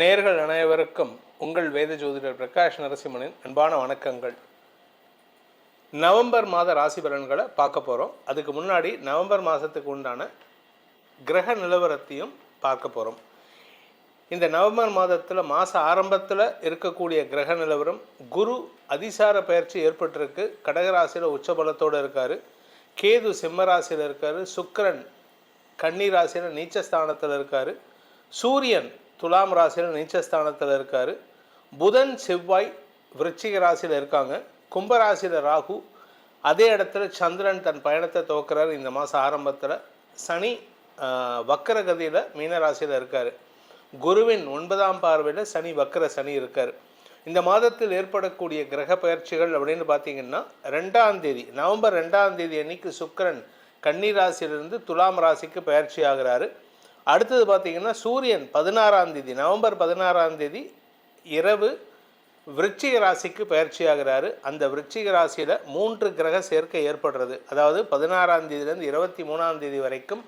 நேர்கள் அனைவருக்கும் உங்கள் வேத ஜோதிடர் பிரகாஷ் நரசிம்மனின் அன்பான வணக்கங்கள். நவம்பர் மாத ராசி பலன்களை பார்க்க போகிறோம் அதுக்கு முன்னாடி நவம்பர் மாதத்துக்கு உண்டான கிரக நிலவரத்தையும் பார்க்க போகிறோம் இந்த நவம்பர் மாதத்தில் மாத ஆரம்பத்தில் இருக்கக்கூடிய கிரக நிலவரம் குரு அதிசார பயிற்சி ஏற்பட்டிருக்கு. கடகராசியில் உச்சபலத்தோடு இருக்கார். கேது சிம்மராசியில் இருக்கார். சுக்கிரன் கன்னி ராசியில் நீச்சஸ்தானத்தில் இருக்கார். சூரியன் துலாம் ராசியில் நீச்சஸ்தானத்தில் இருக்கார். புதன் செவ்வாய் விருச்சிக ராசியில் இருக்காங்க. கும்பராசியில் ராகு அதே இடத்துல சந்திரன் தன் பயணத்தை துவக்கிறார் இந்த மாதம் ஆரம்பத்தில். சனி வக்கரகதியில் மீனராசியில் இருக்கார். குருவின் ஒன்பதாம் பார்வையில் சனி வக்கர சனி இருக்கார். இந்த மாதத்தில் ஏற்படக்கூடிய கிரக பயிற்சிகள் அப்படின்னு பார்த்தீங்கன்னா ரெண்டாம் தேதி நவம்பர் ரெண்டாம் தேதி அன்னைக்கு சுக்கரன் கன்னி ராசியிலிருந்து துலாம் ராசிக்கு பயிற்சி ஆகிறாரு. அடுத்தது பார்த்தீங்கன்னா சூரியன் பதினாறாம் தேதி நவம்பர் பதினாறாம் தேதி இரவு விருச்சிக ராசிக்கு பயிற்சி ஆகிறாரு அந்த விருச்சிக ராசியில் மூன்று கிரக சேர்க்கை ஏற்படுறது. அதாவது பதினாறாம் தேதியிலேருந்து இருபத்தி மூணாம் தேதி வரைக்கும்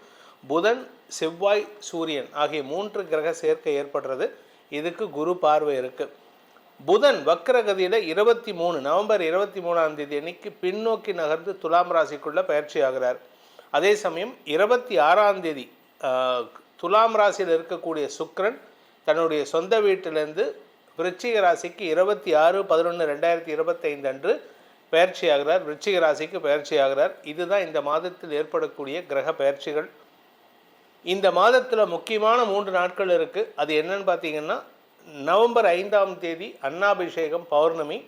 புதன் செவ்வாய் சூரியன் ஆகிய மூன்று கிரக சேர்க்கை ஏற்படுறது. இதுக்கு குரு பார்வை இருக்குது புதன் வக்ரகதியில் இருபத்தி மூணு நவம்பர் இருபத்தி மூணாம் தேதி அன்னைக்கு பின்னோக்கி நகர்ந்து துலாம் ராசிக்குள்ளே பயிற்சி ஆகிறார் அதே சமயம் இருபத்தி ஆறாம் தேதி துலாம் ராசியில் இருக்கக்கூடிய சுக்ரன் தன்னுடைய சொந்த வீட்டிலேருந்து விருச்சிக ராசிக்கு இருபத்தி ஆறு பதினொன்று ரெண்டாயிரத்தி இருபத்தைந்து அன்று பயிற்சியாகிறார் விருச்சிக ராசிக்கு பயிற்சி ஆகிறார். இதுதான் இந்த மாதத்தில் ஏற்படக்கூடிய கிரக பயிற்சிகள். இந்த மாதத்தில் முக்கியமான மூன்று நாட்கள் இருக்குது அது என்னன்னு பார்த்தீங்கன்னா நவம்பர் ஐந்தாம் தேதி அன்னாபிஷேகம் பௌர்ணமி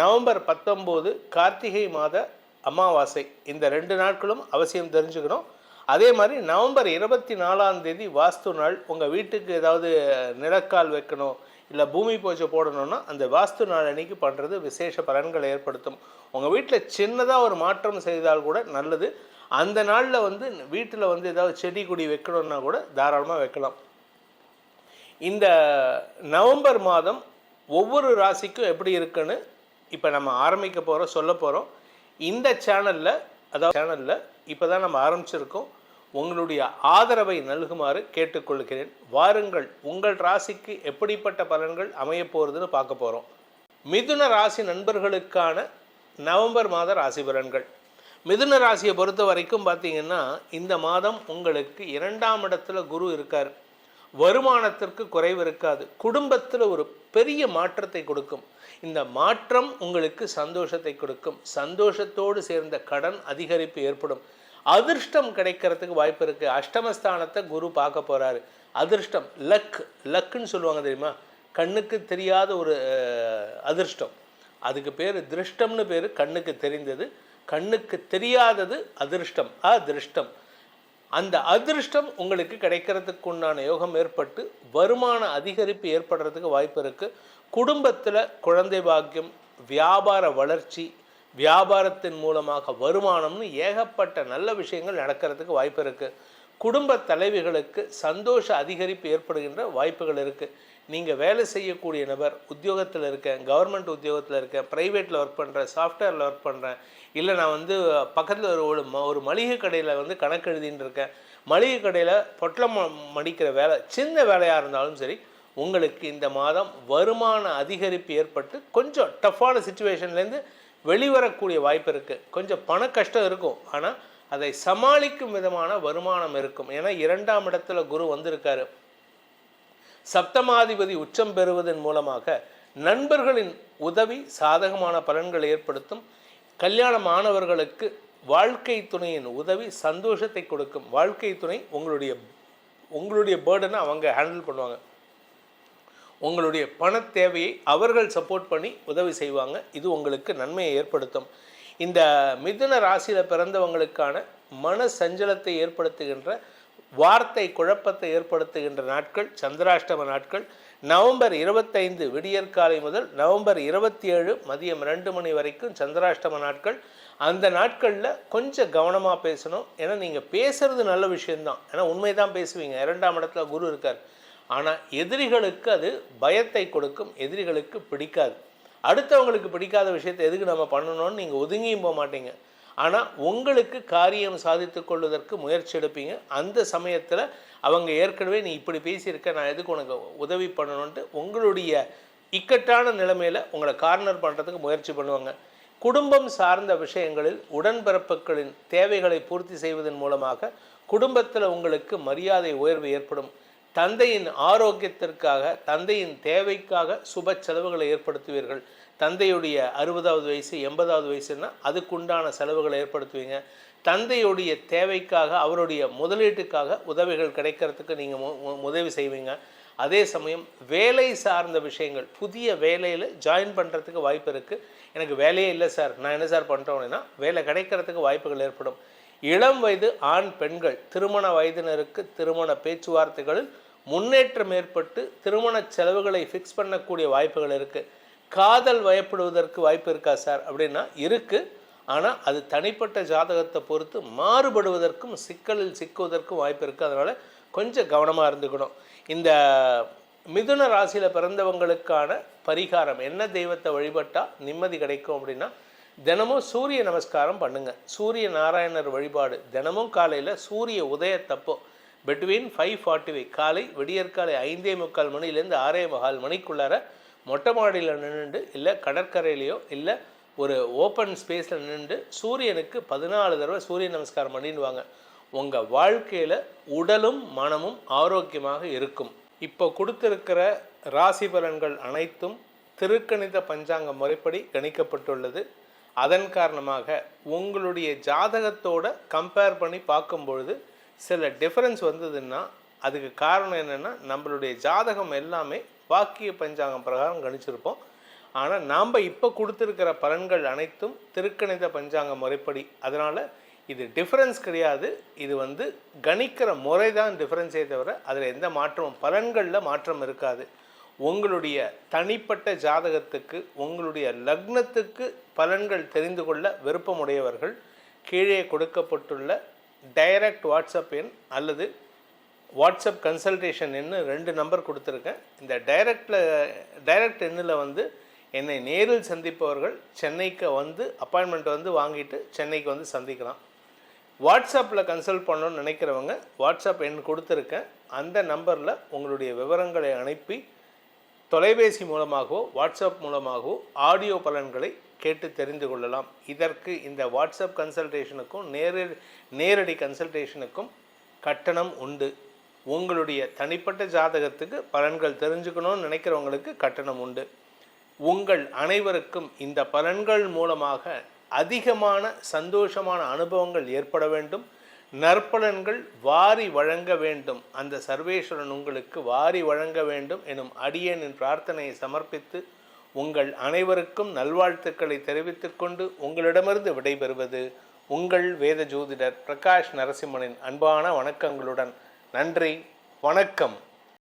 நவம்பர் பத்தொம்போது கார்த்திகை மாத அமாவாசை. இந்த ரெண்டு நாட்களும் அவசியம் தெரிஞ்சுக்கணும். அதே மாதிரி நவம்பர் இருபத்தி நாலாம் தேதி வாஸ்து நாள் உங்கள் வீட்டுக்கு ஏதாவது நிலக்கால் வைக்கணும் இல்லை பூமி பூஜை போடணும்னா அந்த வாஸ்து நாள் அன்னைக்கு பண்ணுறது விசேஷ பலன்களை ஏற்படுத்தும். உங்கள் வீட்டில் சின்னதாக ஒரு மாற்றம் செய்தால் கூட நல்லது. அந்த நாளில் வந்து வீட்டில் வந்து ஏதாவது செடி கொடி வைக்கணும்னா கூட தாராளமாக வைக்கலாம். இந்த நவம்பர் மாதம் ஒவ்வொரு ராசிக்கும் எப்படி இருக்குன்னு இப்போ நம்ம ஆரம்பிக்க போகிறோம் சொல்ல போகிறோம் இந்த சேனலில் அதாவது சேனலில் இப்போ தான் நம்ம ஆரம்பிச்சிருக்கோம். உங்களுடைய ஆதரவை நல்குமாறு கேட்டுக்கொள்கிறேன். வாருங்கள் உங்கள் ராசிக்கு எப்படிப்பட்ட பலன்கள் அமைய போகிறதுன்னு பார்க்க போகிறோம் மிதுன ராசி நண்பர்களுக்கான நவம்பர் மாத ராசி பலன்கள். மிதுன ராசியை பொறுத்த வரைக்கும் பார்த்தீங்கன்னா இந்த மாதம் உங்களுக்கு இரண்டாம் இடத்துல குரு இருக்கார். வருமானத்திற்கு குறைவு இருக்காது. குடும்பத்தில் ஒரு பெரிய மாற்றத்தை கொடுக்கும். இந்த மாற்றம் உங்களுக்கு சந்தோஷத்தை கொடுக்கும். சந்தோஷத்தோடு சேர்ந்த கடன் அதிகரிப்பு ஏற்படும். அதிர்ஷ்டம் கிடைக்கிறதுக்கு வாய்ப்பு இருக்குது அஷ்டமஸ்தானத்தை குரு பார்க்க போகிறாரு அதிர்ஷ்டம் லக் லக்குன்னு சொல்லுவாங்க தெரியுமா? கண்ணுக்கு தெரியாத ஒரு அதிர்ஷ்டம். அதுக்கு பேர் திருஷ்டம்னு பேர் கண்ணுக்கு தெரிந்தது. கண்ணுக்கு தெரியாதது அதிர்ஷ்டம். அதிர்ஷ்டம். அந்த அதிர்ஷ்டம் உங்களுக்கு கிடைக்கிறதுக்கு உண்டான யோகம் ஏற்பட்டு வருமான அதிகரிப்பு ஏற்படுறதுக்கு வாய்ப்பு இருக்குது குடும்பத்தில் குழந்தை பாக்கியம் வியாபார வளர்ச்சி வியாபாரத்தின் மூலமாக வருமானம்னு ஏகப்பட்ட நல்ல விஷயங்கள் நடக்கிறதுக்கு வாய்ப்பு இருக்குது குடும்ப தலைவிகளுக்கு சந்தோஷ அதிகரிப்பு ஏற்படுகின்ற வாய்ப்புகள் இருக்குது நீங்கள் வேலை செய்யக்கூடிய நபர் உத்தியோகத்தில் இருக்கேன் கவர்மெண்ட் உத்தியோகத்தில் இருக்கேன் ப்ரைவேட்டில் ஒர்க் பண்ணுறேன் சாஃப்ட்வேரில் ஒர்க் பண்ணுறேன் இல்லை நான் வந்து பக்கத்தில் ஒரு ஒரு ம- ஒரு மளிகை கடையில் வந்து கணக்கு எழுதின்னு இருக்கேன். மளிகை கடையில் பொட்டலம் மடிக்கிற வேலை சின்ன வேலையாக இருந்தாலும் சரி உங்களுக்கு இந்த மாதம் வருமான அதிகரிப்பு ஏற்பட்டு கொஞ்சம் டஃப்பான சுச்சுவேஷன்லேருந்து வெளிவரக்கூடிய வாய்ப்பு இருக்குது கொஞ்சம் பண கஷ்டம் இருக்கும். ஆனால் அதை சமாளிக்கும் விதமான வருமானம் இருக்கும். ஏன்னா இரண்டாம் இடத்துல குரு வந்திருக்காரு. சப்தமாதிபதி உச்சம் பெறுவதன் மூலமாக நண்பர்களின் உதவி சாதகமான பலன்களை ஏற்படுத்தும். கல்யாண மாணவர்களுக்கு வாழ்க்கை துணையின் உதவி சந்தோஷத்தை கொடுக்கும். வாழ்க்கை துணை உங்களுடைய உங்களுடைய பேர்டனை அவங்க ஹேண்டில் பண்ணுவாங்க. உங்களுடைய பண தேவையை அவர்கள் சப்போர்ட் பண்ணி உதவி செய்வாங்க. இது உங்களுக்கு நன்மையை ஏற்படுத்தும். இந்த மிதுன ராசியில் பிறந்தவங்களுக்கான மன சஞ்சலத்தை ஏற்படுத்துகின்ற வார்த்தை குழப்பத்தை ஏற்படுத்துகின்ற நாட்கள் சந்திராஷ்டம நாட்கள் நவம்பர் இருபத்தைந்து விடியற்காலை முதல் நவம்பர் இருபத்தி ஏழு மதியம் ரெண்டு மணி வரைக்கும் சந்திராஷ்டம நாட்கள். அந்த நாட்களில் கொஞ்சம் கவனமாக பேசணும். ஏன்னா நீங்கள் பேசுறது நல்ல விஷயம்தான். ஏன்னா உண்மை தான் பேசுவீங்க. இரண்டாம் இடத்துல குரு இருக்கார். ஆனால் எதிரிகளுக்கு அது பயத்தை கொடுக்கும் எதிரிகளுக்கு பிடிக்காது. அடுத்தவங்களுக்கு பிடிக்காத விஷயத்தை எதுக்கு நம்ம பண்ணணும்னு நீங்கள் ஒதுங்கியும் போக மாட்டீங்க. ஆனால் உங்களுக்கு காரியம் சாதித்து கொள்வதற்கு முயற்சி எடுப்பீங்க. அந்த சமயத்தில் அவங்க ஏற்கனவே நீ இப்படி பேசியிருக்க நான் எதுக்கு உனக்கு உதவி பண்ணணுன்ட்டு உங்களுடைய இக்கட்டான நிலைமையில் உங்களை கார்னர் பண்ணுறதுக்கு முயற்சி பண்ணுவாங்க. குடும்பம் சார்ந்த விஷயங்களில் உடன்பிறப்புகளின் தேவைகளை பூர்த்தி செய்வதன் மூலமாக குடும்பத்தில் உங்களுக்கு மரியாதை உயர்வு ஏற்படும். தந்தையின் ஆரோக்கியத்திற்காக தந்தையின் தேவைக்காக சுப செலவுகளை ஏற்படுத்துவீர்கள். தந்தையுடைய அறுபதாவது வயசு எண்பதாவது வயசுன்னா அதுக்குண்டான செலவுகளை ஏற்படுத்துவீங்க. தந்தையுடைய தேவைக்காக அவருடைய முதலீட்டுக்காக உதவிகள் கிடைக்கிறதுக்கு நீங்கள் உதவி செய்வீங்க. அதே சமயம் வேலை சார்ந்த விஷயங்கள் புதிய வேலையில் ஜாயின் பண்ணுறதுக்கு வாய்ப்பு இருக்குது எனக்கு வேலையே இல்லை சார். நான் என்ன சார் பண்ணுறோம் அப்படின்னா வேலை கிடைக்கிறதுக்கு வாய்ப்புகள் ஏற்படும். இளம் வயது ஆண் பெண்கள் திருமண வயதினருக்கு திருமண பேச்சுவார்த்தைகளில் முன்னேற்றம் ஏற்பட்டு திருமண செலவுகளை ஃபிக்ஸ் பண்ணக்கூடிய வாய்ப்புகள் இருக்குது காதல் வயப்படுவதற்கு வாய்ப்பு இருக்கா சார்? அப்படின்னா இருக்குது ஆனால் அது தனிப்பட்ட ஜாதகத்தை பொறுத்து மாறுபடுவதற்கும் சிக்கலில் சிக்குவதற்கும் வாய்ப்பு இருக்குது அதனால் கொஞ்சம் கவனமாக இருந்துக்கணும். இந்த மிதுன ராசியில் பிறந்தவங்களுக்கான பரிகாரம் என்ன தெய்வத்தை வழிபட்டால் நிம்மதி கிடைக்கும் அப்படின்னா தினமும் சூரிய நமஸ்காரம் பண்ணுங்கள் சூரிய நாராயணர் வழிபாடு தினமும் காலையில் சூரிய உதயத்தப்போ பிட்வீன் ஃபைவ் ஃபார்ட்டி ஃபைவ் காலை விடியற்காலை ஐந்தே முக்கால் மணிலேருந்து ஆறே முக்கால் மணிக்குள்ளார மொட்டை மாடியில் நின்று இல்லை கடற்கரையிலையோ இல்லை ஒரு ஓப்பன் ஸ்பேஸில் நின்று சூரியனுக்கு பதினாலு தடவை சூரிய நமஸ்காரம் பண்ணிடுவாங்க. உங்கள் வாழ்க்கையில் உடலும் மனமும் ஆரோக்கியமாக இருக்கும். இப்போ கொடுத்துருக்கிற ராசி பலன்கள் அனைத்தும் திருக்கணித பஞ்சாங்க முறைப்படி கணிக்கப்பட்டுள்ளது. அதன் காரணமாக உங்களுடைய ஜாதகத்தோட கம்பேர் பண்ணி பார்க்கும்பொழுது சில டிஃப்ரென்ஸ் வந்ததுன்னா அதுக்கு காரணம் என்னென்னா நம்மளுடைய ஜாதகம் எல்லாமே வாக்கிய பஞ்சாங்கம் பிரகாரம் கணிச்சிருப்போம். ஆனால் நாம் இப்போ கொடுத்துருக்கிற பலன்கள் அனைத்தும் திருக்கணித பஞ்சாங்க முறைப்படி. அதனால் இது டிஃப்ரென்ஸ் கிடையாது. இது வந்து கணிக்கிற முறை தான் டிஃப்ரென்ஸே தவிர அதில் எந்த மாற்றமும் பலன்களில் மாற்றம் இருக்காது. உங்களுடைய தனிப்பட்ட ஜாதகத்துக்கு உங்களுடைய லக்னத்துக்கு பலன்கள் தெரிந்து கொள்ள விருப்பமுடையவர்கள் கீழே கொடுக்கப்பட்டுள்ள டைரக்ட் வாட்ஸ்அப் எண் அல்லது வாட்ஸ்அப் கன்சல்டேஷன் எண்ணு ரெண்டு நம்பர் கொடுத்துருக்கேன். இந்த டைரக்டில் டைரக்ட் எண்ணில் வந்து என்னை நேரில் சந்திப்பவர்கள் சென்னைக்கு வந்து அப்பாயின்மெண்ட் வந்து வாங்கிட்டு சென்னைக்கு வந்து சந்திக்கலாம். வாட்ஸ்அப்பில் கன்சல்ட் பண்ணணும்னு நினைக்கிறவங்க வாட்ஸ்அப் எண் கொடுத்துருக்கேன். அந்த நம்பரில் உங்களுடைய விவரங்களை அனுப்பி தொலைபேசி மூலமாகவோ வாட்ஸ்அப் மூலமாகவோ ஆடியோ பலன்களை கேட்டு தெரிந்து கொள்ளலாம். இதற்கு இந்த வாட்ஸ்அப் கன்சல்டேஷனுக்கும் நேர நேரடி கன்சல்டேஷனுக்கும் கட்டணம் உண்டு. உங்களுடைய தனிப்பட்ட ஜாதகத்துக்கு பலன்கள் தெரிஞ்சுக்கணும்னு நினைக்கிறவங்களுக்கு கட்டணம் உண்டு. உங்கள் அனைவருக்கும் இந்த பலன்கள் மூலமாக அதிகமான சந்தோஷமான அனுபவங்கள் ஏற்பட வேண்டும். நற்பலன்கள் வாரி வழங்க வேண்டும். அந்த சர்வேஸ்வரன் உங்களுக்கு வாரி வழங்க வேண்டும் எனும் அடியேனின் பிரார்த்தனையை சமர்ப்பித்து உங்கள் அனைவருக்கும் நல்வாழ்த்துக்களை தெரிவித்துக்கொண்டு உங்களிடமிருந்து விடைபெறுவது உங்கள் வேத ஜோதிடர் பிரகாஷ் நரசிம்மனின் அன்பான வணக்கங்களுடன். நன்றி வணக்கம்.